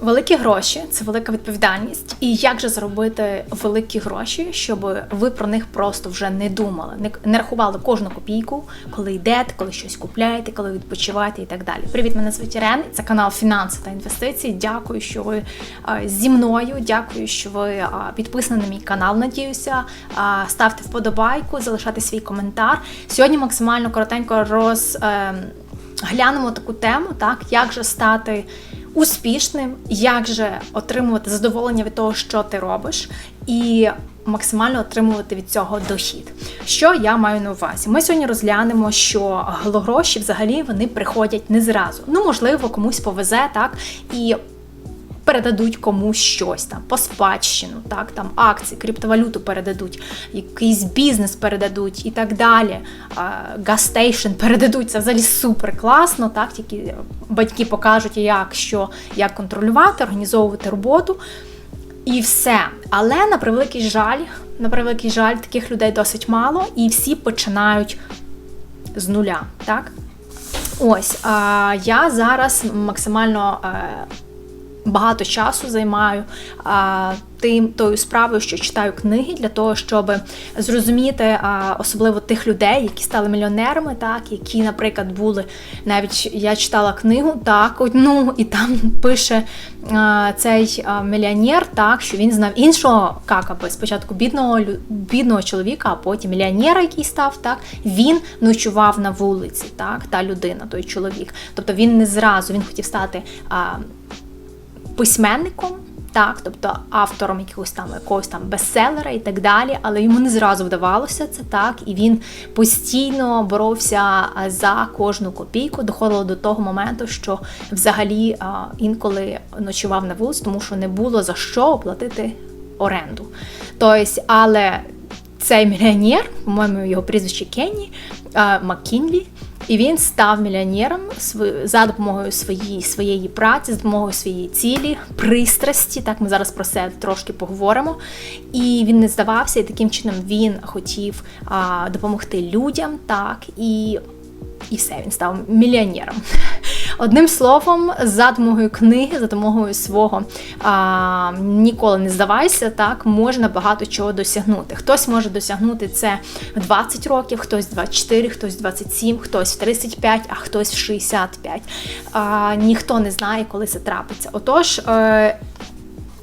Великі гроші це велика відповідальність. І як же заробити великі гроші, щоб ви про них просто вже не думали, не, рахували кожну копійку, коли йдете, коли щось купляєте, коли відпочиваєте і так далі. Привіт, мене звуть Ірен. Це канал Фінанси та інвестиції. Дякую, що ви зі мною. Дякую, що ви підписані на мій канал. Надіюся, ставте вподобайку, залишайте свій коментар. Сьогодні максимально коротенько роз. ем, таку тему, так як же стати успішним, як же отримувати задоволення від того, що ти робиш, і максимально отримувати від цього дохід. Що я маю на увазі? Ми сьогодні розглянемо, що гроші взагалі вони приходять не зразу. Ну, можливо, комусь повезе, так і передадуть комусь щось там по спадщину, так там акції, криптовалюту передадуть, якийсь бізнес передадуть і так далі. Гастейшн передадуть. Це взагалі супер класно. Так, тільки батьки покажуть, як що як контролювати, організовувати роботу. І все. Але на превеликий жаль, на превеликий жаль, таких людей досить мало, і всі починають з нуля. Так? Ось я зараз максимально. Багато часу займаю а, тим тою справою, що читаю книги для того, щоб зрозуміти а, особливо тих людей, які стали мільйонерами, так які, наприклад, були навіть я читала книгу, так одну, і там пише а, цей а, мільйонер, так що він знав іншого какаби спочатку бідного бідного чоловіка, а потім мільйонера, який став, так він ночував на вулиці, так та людина, той чоловік. Тобто він не зразу він хотів стати. А, письменником, так, тобто автором якогось там якогось там бестселера і так далі, але йому не зразу вдавалося це так, і він постійно боровся за кожну копійку. Доходило до того моменту, що взагалі інколи ночував на вулиці, тому що не було за що оплатити оренду. Тобто, але цей мільйонер, по-моєму, його прізвище Кенні Маккінлі, і він став мільйонером за допомогою своєї, своєї праці, за допомогою своєї цілі, пристрасті. Так, ми зараз про це трошки поговоримо. І він не здавався, і таким чином він хотів а, допомогти людям, так, і, і все, він став мільйонером. Одним словом, за допомогою книги, за допомогою свого а, ніколи не здавайся, так можна багато чого досягнути. Хтось може досягнути це в 20 років, хтось в 24, хтось в 27, хтось в 35, а хтось в 65. А, ніхто не знає, коли це трапиться. Отож. Е,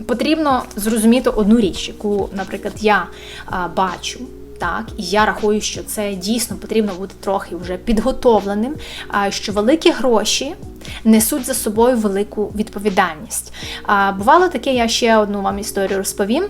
Потрібно зрозуміти одну річ, яку, наприклад, я а, бачу. Так, і я рахую, що це дійсно потрібно бути трохи вже підготовленим. А що великі гроші несуть за собою велику відповідальність. Бувало таке, я ще одну вам історію розповім.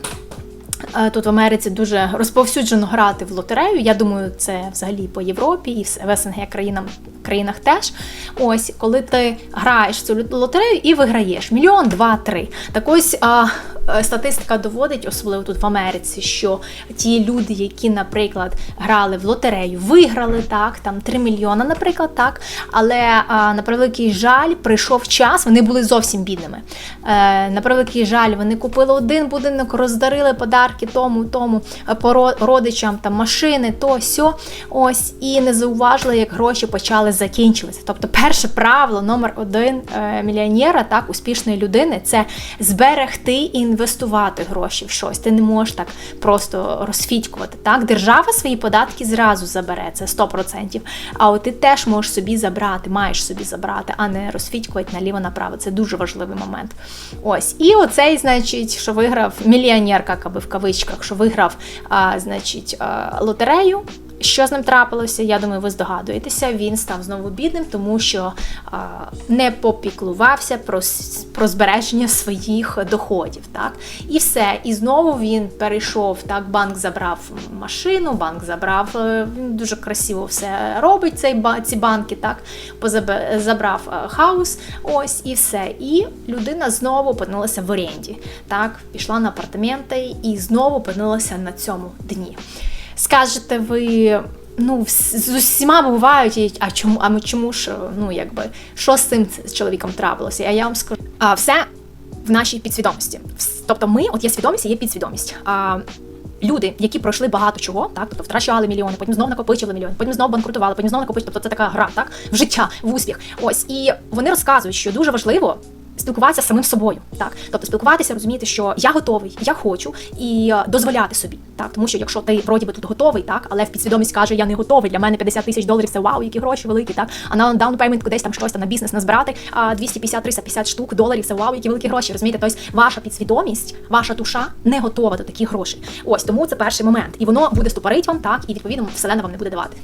Е, Тут в Америці дуже розповсюджено грати в лотерею. Я думаю, це взагалі по Європі і в СНГ країнам, країнах теж. Ось, коли ти граєш цю лотерею і виграєш мільйон, два, три. Так ось а, е, статистика доводить, особливо тут в Америці, що ті люди, які, наприклад, грали в лотерею, виграли так, там 3 мільйона, наприклад, так. Але а, на превеликий жаль, прийшов час, вони були зовсім бідними. Е, на превеликий жаль, вони купили один будинок, роздарили подарки тому, тому е, родичам, там машини, то сьо. Ось і не зауважили, як гроші почали закінчуватися. Тобто, перше правило номер один е, мільйонера, так, успішної людини, це зберегти і інвестувати гроші в щось. Ти не можеш так просто розфітькувати. Так, держава свої податки зразу забере, це 100%. А от ти теж можеш собі забрати, маєш собі забрати, а не розфітькувати наліво направо. Це дуже важливий момент. Ось. І оцей, значить, що виграв мільйонер, як в кавичках, що виграв, а, значить, лотерею. Що з ним трапилося? Я думаю, ви здогадуєтеся. Він став знову бідним, тому що а, не попіклувався про, про збереження своїх доходів. Так? І все. І знову він перейшов. Так, банк забрав машину, банк забрав. е, Він дуже красиво все робить. Цей ці банки, так позабе- забрав е, хаус. Ось і все. І людина знову опинилася в оренді. Так, пішла на апартаменти і знову опинилася на цьому дні. Скажете ви. Ну, з усіма бувають, а чому, а ми чому ж, ну якби, що з цим з чоловіком трапилося? А я вам скажу, а, все в нашій підсвідомості. Тобто, ми, от є свідомість, є підсвідомість. А, люди, які пройшли багато чого, так, тобто втрачали мільйони, потім знов накопичили мільйони, потім знов банкрутували, потім знов накопичили. Тобто це така гра, так, в життя, в успіх. Ось і вони розказують, що дуже важливо спілкуватися з самим собою, так тобто спілкуватися, розуміти, що я готовий, я хочу і е, дозволяти собі, так тому що якщо ти вроді би тут готовий, так але в підсвідомість каже, я не готовий. Для мене 50 тисяч доларів це вау, які гроші великі, так а на даун пеймент кудись там щось там на бізнес назбирати, а 250-350 штук доларів це вау, які великі гроші. Розумієте, тобто ваша підсвідомість, ваша душа не готова до таких грошей. Ось тому це перший момент, і воно буде ступорить вам так, і відповідно вселена вам не буде давати.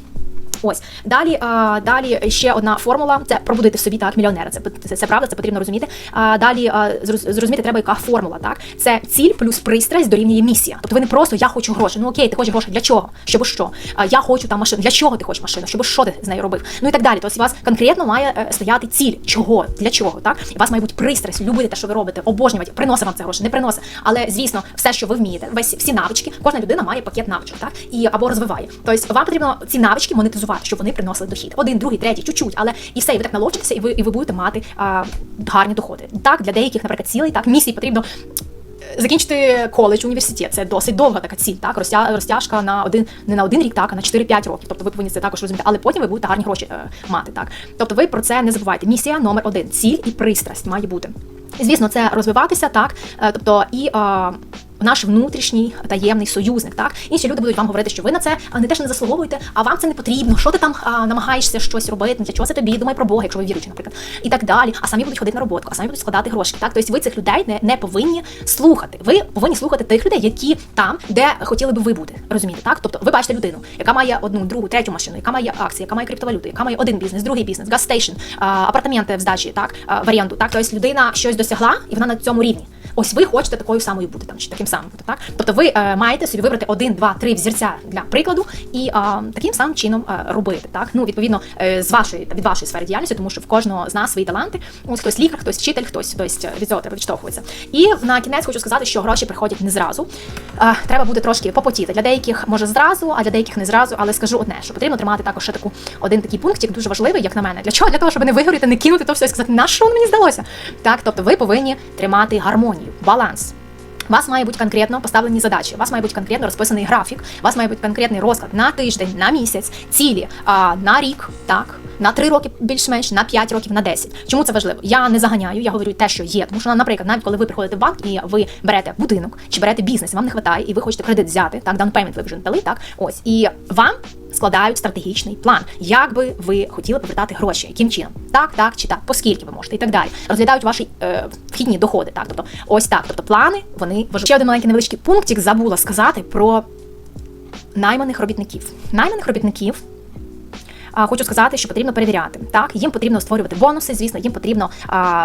Ось далі, а, далі ще одна формула це пробудити в собі так мільйонера. Це це, це правда, це потрібно розуміти. А далі а, зрозуміти треба, яка формула. Так це ціль плюс пристрасть дорівнює місія. Тобто ви не просто я хочу гроші. Ну окей, ти хочеш гроші для чого? Щоб що? А, я хочу там машину. Для чого ти хочеш машину? Щоб що ти з нею робив? Ну і так далі. Тобто у вас конкретно має е, стояти ціль, чого, для чого, так? І у вас має бути пристрасть, любити те, що ви робите, обожнювати, приносить вам це гроші, не приносить. Але звісно, все, що ви вмієте, весь всі навички, кожна людина має пакет навичок, так і або розвиває. Тобто вам потрібно ці навички монетизувати, щоб вони приносили дохід. Один, другий, третій, чуть-чуть, але і все, і ви так наловчитеся, і ви і ви будете мати а, гарні доходи. Так, для деяких, наприклад, цілей, так місії потрібно. е, Закінчити коледж, університет це досить довга така ціль, так розтя- розтяжка на один не на один рік, так а на 4-5 років. Тобто ви повинні це також розуміти, але потім ви будете гарні гроші е, мати. Так, тобто ви про це не забувайте. Місія номер один ціль і пристрасть має бути. Звісно, це розвиватися, так е, тобто і. е, наш внутрішній таємний союзник. Так інші люди будуть вам говорити, що ви на це не те, не заслуговуєте, а вам це не потрібно. Що ти там а, намагаєшся щось робити? Для чого це тобі? Думай про Бога, якщо ви віруючі, наприклад, і так далі. А самі будуть ходити на роботу, а самі будуть складати гроші. Так, тобто ви цих людей не, не повинні слухати. Ви повинні слухати тих людей, які там, де хотіли би ви бути. Розумієте, так? Тобто ви бачите людину, яка має одну, другу, третю машину, яка має акції, яка має криптовалюту, яка має один бізнес, другий бізнес, газстейшн, апартаменти в здачі, так в оренду. Так, тобто людина щось досягла, і вона на цьому рівні. Ось ви хочете такою самою бути там чи таким самим бути, так? Тобто ви е, маєте собі вибрати один, два, три взірця для прикладу і е, таким самим чином е, робити. Так, ну відповідно е, з вашої від вашої сфери діяльності, тому що в кожного з нас свої таланти. Ось хтось лікар, хтось вчитель, хтось тобто, від цього треба відштовхуватися. І на кінець хочу сказати, що гроші приходять не зразу. Е, треба буде трошки попотіти. Для деяких може зразу, а для деяких не зразу. Але скажу одне, що потрібно тримати також ще таку один такий пунктик, дуже важливий, як на мене. Для чого? Для того, щоб не вигоріти, не кинути то все і сказати, на що мені здалося. Так, тобто ви повинні тримати гармонію, баланс. Вас має бути конкретно поставлені задачі, у вас має бути конкретно розписаний графік, у вас має бути конкретний розклад на тиждень, на місяць, цілі, а, на рік, так, на 3 роки більш-менш, на 5 років, на 10. Чому це важливо? Я не заганяю, я говорю те, що є. Тому що, наприклад, навіть коли ви приходите в банк і ви берете будинок чи берете бізнес, вам не вистачає, і ви хочете кредит взяти, так, down payment ви вже дали, так, ось, і вам складають стратегічний план, як би ви хотіли повертати гроші, яким чином, так, так чи так, поскільки ви можете і так далі. Розглядають ваші е, вхідні доходи, так, тобто ось так. Тобто плани вони важливі. Ще один маленький невеличкий пунктик забула сказати про найманих робітників. Найманих робітників. Хочу сказати, що потрібно перевіряти. Так, їм потрібно створювати бонуси. Звісно, їм потрібно,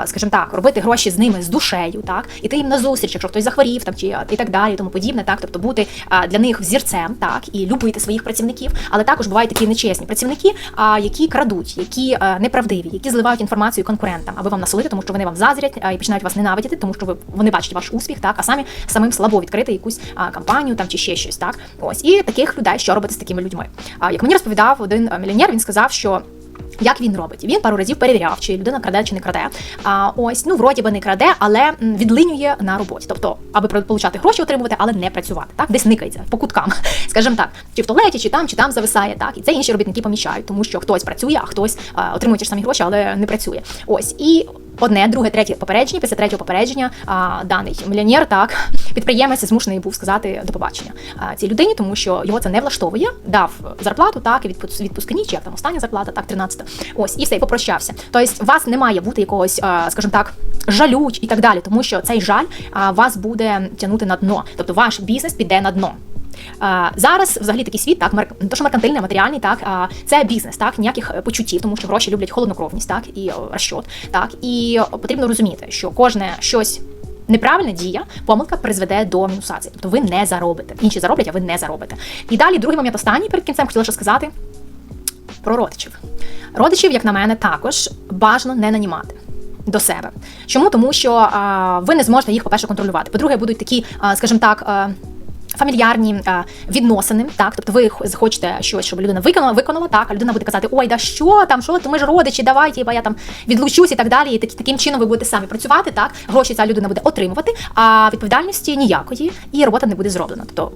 скажімо так, робити гроші з ними з душею, так, іти їм на зустріч, якщо хтось захворів там чи і так далі, і тому подібне. Так, тобто бути для них взірцем, так і любити своїх працівників. Але також бувають такі нечесні працівники, які крадуть, які неправдиві, які зливають інформацію конкурентам, аби вам насолити, тому що вони вам заздрять а, і починають вас ненавидіти, тому що ви вони бачать ваш успіх, так, а самі самим слабо відкрити якусь кампанію там чи ще щось. Так, ось і таких людей, що робити з такими людьми. Як мені розповідав один мільйонер, він сказав, що. Як він робить? Він пару разів перевіряв, чи людина краде, чи не краде. А ось ну вроді би не краде, але відлинює на роботі. Тобто, аби получати гроші, отримувати, але не працювати. Так, десь никається по куткам, скажімо так, чи в туалеті, чи там, чи там зависає. Так, і це інші робітники помічають, тому що хтось працює, а хтось а, отримує ті ж самі гроші, але не працює. Ось і. Одне, друге, третє попередження. Після третього попередження а, даний мільйонер, так підприємець змушений був сказати до побачення а, цій людині, тому що його це не влаштовує. Дав зарплату, так і відпуск- відпускні, чи як там остання зарплата, так 13 Ось і все, і попрощався. Тобто, у вас не має бути якогось, а, скажімо так, жалю і так далі, тому що цей жаль а, вас буде тягнути на дно. Тобто ваш бізнес піде на дно. А, зараз взагалі такий світ, так мер... не то, що меркантильний, а матеріальний, так а, це бізнес, так ніяких е, почуттів, тому що гроші люблять холоднокровність, так і розчот, так і потрібно розуміти, що кожне щось. Неправильна дія, помилка призведе до мінусації. Тобто ви не заробите. Інші зароблять, а ви не заробите. І далі другий момент останній перед кінцем хотіла ще сказати про родичів. Родичів, як на мене, також бажано не нанімати. До себе. Чому? Тому що а, ви не зможете їх, по-перше, контролювати. По-друге, будуть такі, а, скажімо так, а, фамільярні а, відносини. Так, тобто ви х- захочете щось, щоб людина виконала, виконала, так, а людина буде казати, ой, да що там, що ми ж родичі, давайте я там відлучусь і так далі. І такі- таким чином ви будете самі працювати, так, гроші ця людина буде отримувати, а відповідальності ніякої, і робота не буде зроблена. Тобто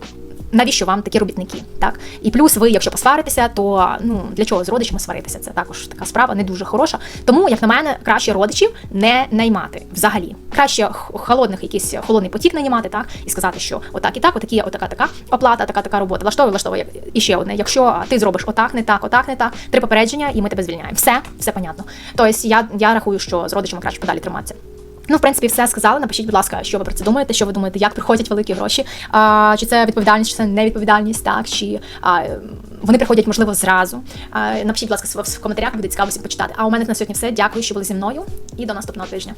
навіщо вам такі робітники? Так і плюс ви, якщо посваритеся, то ну для чого з родичами сваритися? Це також така справа не дуже хороша. Тому, як на мене, краще родичів не наймати взагалі. Краще холодних якийсь холодний потік наймати, так і сказати, що отак і так, отакі, отака така оплата, така така робота. Влаштовує, влаштовує. І ще одне. Якщо ти зробиш отак, не так, отак, не так, три попередження, і ми тебе звільняємо. Все, все понятно. Тобто я, я рахую, що з родичами краще подалі триматися. Ну, в принципі, все сказали. Напишіть, будь ласка, що ви про це думаєте, що ви думаєте, як приходять великі гроші, а, чи це відповідальність, чи це невідповідальність, так, чи а, вони приходять, можливо, зразу. А, напишіть, будь ласка, в коментарях, буде цікаво всім почитати. А у мене на сьогодні все. Дякую, що були зі мною, і до наступного тижня.